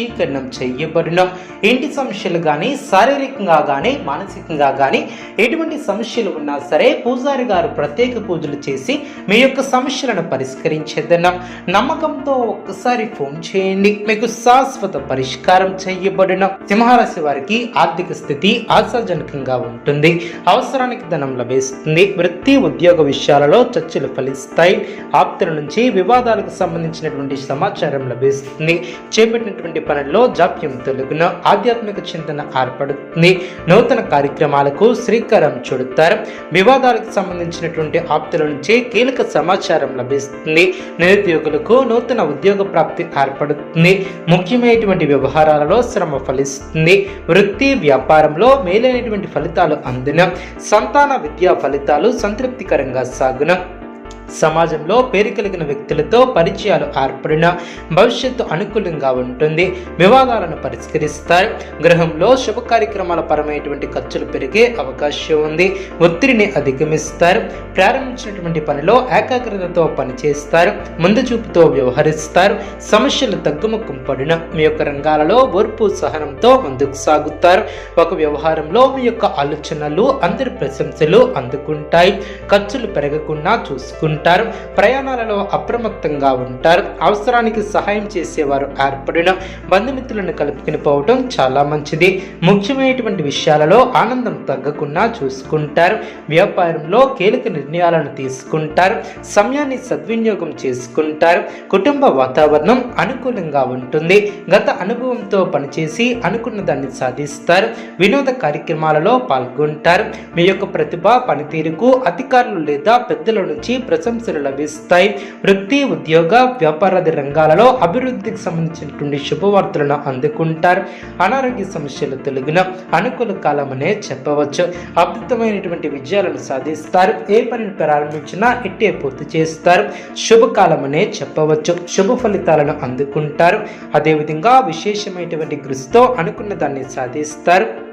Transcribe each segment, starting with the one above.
వశీకరణం చేయబడిన. ఇంటి సమస్యలు కానీ శారీరకంగా కానీ మానసికంగా కానీ ఎటువంటి సమస్యలు ఉన్నా సరే పూజారి గారు ప్రత్యేక పూజలు చేసి మీ యొక్క సమస్యలను పరిష్కరించేదన్నాం నమ్మకంతో ఒక్కసారి ఫోన్ చేయండి. మీకు శాశ్వత పరిష్కారం చేయబడిన. సింహరాశి వారికి ఆర్థిక స్థితి ఆశాజనకంగా ఉంటుంది. అవసరానికి ధనం లభిస్తుంది. వృత్తి ఉద్యోగ విషయాలలో చర్చలు ఫలిస్తాయి. ఆప్తుల నుంచి వివాదాలకు సంబంధించినటువంటి సమాచారం లభిస్తుంది. చేపట్టినటువంటి పనుల్లో జాప్యం తొలగున ఆధ్యాత్మిక చింతన ఏర్పడుతుంది. నూతన కార్యక్రమాలకు శ్రీకారం చుడతారు. వివాదాలకు సంబంధించినటువంటి ఆప్తుల నుంచి కీలక సమాచారం లభిస్తుంది. నిరుద్యోగులకు నూతన ఉద్యోగ ప్రాప్తి ఏర్పడుతుంది. ముఖ్యమైనటువంటి వ్యవహారాలలో శ్రమ ఫలిస్తుంది. వృత్తి వ్యాపారంలో మేలైనటువంటి ఫలితాలు అందిన సంతాన విద్యా ఫలితాలు సంతృప్తికరంగా సాగున. సమాజంలో పేరు కలిగిన వ్యక్తులతో పరిచయాలు ఏర్పడిన భవిష్యత్తు అనుకూలంగా ఉంటుంది. వివాదాలను పరిష్కరిస్తారు గృహంలో శుభ కార్యక్రమాల పరమైనటువంటి ఖర్చులు పెరిగే అవకాశం ఉంది. ఒత్తిడిని అధిగమిస్తారు. ప్రారంభించినటువంటి పనిలో ఏకాగ్రతతో పనిచేస్తారు. ముందు చూపుతో వ్యవహరిస్తారు. సమస్యలు తగ్గుముఖం పడిన మీ యొక్క రంగాలలో ఓర్పు సహనంతో ముందుకు సాగుతారు. ఒక వ్యవహారంలో మీ యొక్క ఆలోచనలు అందరి ప్రశంసలు అందుకుంటాయి. ఖర్చులు పెరగకుండా చూసుకుంటారు. ప్రయాణాలలో అప్రమత్తంగా ఉంటారు. అవసరానికి సహాయం చేసేవారు ఏర్పడిన బంధుమిత్రులను కలుపుకుని పోవటం చాలా మంచిది. ముఖ్యమైనటువంటి విషయాలలో ఆనందం తగ్గకుండా చూసుకుంటారు. వ్యాపారంలో కీలక నిర్ణయాలను తీసుకుంటారు. సమయాన్ని సద్వినియోగం చేసుకుంటారు. కుటుంబ వాతావరణం అనుకూలంగా ఉంటుంది. గత అనుభవంతో పనిచేసి అనుకున్న దాన్ని సాధిస్తారు. వినోద కార్యక్రమాలలో పాల్గొంటారు. మీ యొక్క ప్రతిభ పనితీరుకు అధికారులు లేదా పెద్దల నుంచి ప్రశంసలు లభిస్తాయి వృత్తి ఉద్యోగ వ్యాపారాది రంగాలలో అభివృద్ధికి సంబంధించినటువంటి శుభవార్తలను అందుకుంటారు. అనారోగ్య సమస్యలు తొలగిన అనుకూల కాలం అనే చెప్పవచ్చు. అద్భుతమైనటువంటి విజయాలను సాధిస్తారు. ఏ పనిని ప్రారంభించినా ఇట్టే పూర్తి చేస్తారు. శుభకాలమనే చెప్పవచ్చు. శుభ ఫలితాలను అందుకుంటారు. అదేవిధంగా విశేషమైనటువంటి కృషితో అనుకున్న దాన్ని సాధిస్తారు.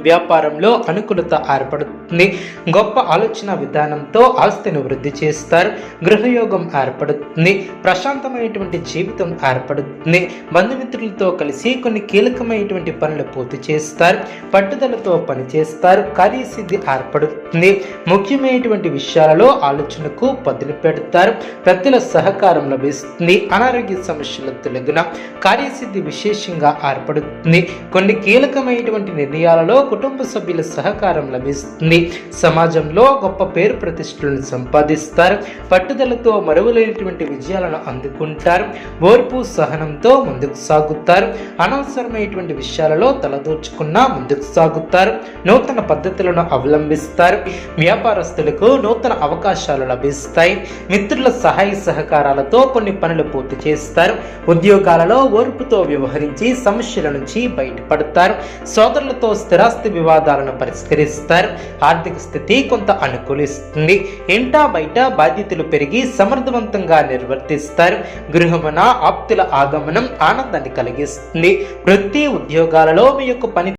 వ్యాపారంలో అనుకూలత ఏర్పడుతుంది. గొప్ప ఆలోచన విధానంతో ఆస్తిని వృద్ధి చేస్తారు. గృహయోగం ఏర్పడుతుంది. ప్రశాంతమైనటువంటి జీవితం ఏర్పడుతుంది. బంధుమిత్రులతో కలిసి కొన్ని కీలకమైనటువంటి పనులు పూర్తి చేస్తారు. పట్టుదలతో పనిచేస్తారు. కార్యసిద్ధి ఏర్పడుతుంది. ముఖ్యమైనటువంటి విషయాలలో ఆలోచనకు పదులు పెడతారు. పెద్దల సహకారం లభిస్తుంది. అనారోగ్య సమస్యల తొలగిన కార్యసిద్ధి విశేషంగా ఏర్పడుతుంది. కొన్ని కీలకమైనటువంటి నిర్ణయాలలో కుటుంబ సభ్యుల సహకారం లభిస్తుంది. సమాజంలో గొప్ప పేరు ప్రతిష్టలను సంపాదిస్తారు. పట్టుదలతో మరువలేనటువంటి విజయాలను అందుకుంటారు. ఓర్పు సహనంతో ముందుకు సాగుతారు. అనవసరమైనటువంటి విషయాలలో తలదూర్చుకున్నా ముందుకు సాగుతారు. నూతన పద్ధతులను అవలంబిస్తారు. వ్యాపారస్తులకు నూతన అవకాశాలు లభిస్తాయి. మిత్రుల సహాయ సహకారాలతో కొన్ని పనులు పూర్తి చేస్తారు. ఉద్యోగాలలో ఓర్పుతో వ్యవహరించి సమస్యల నుంచి బయటపడతారు. సోదరులతో స్థిరాస్తి వివాదాలను పరిష్కరిస్తారు. ఆర్థిక స్థితి కొంత అనుకూలిస్తుంది. ఇంటా బయట బాధ్యతలు పెరిగి సమర్థవంతంగా నిర్వర్తిస్తారు. గృహమున ఆప్తుల ఆగమనం ఆనందాన్ని కలిగిస్తుంది. వృత్తి ఉద్యోగాలలో మీ యొక్క పని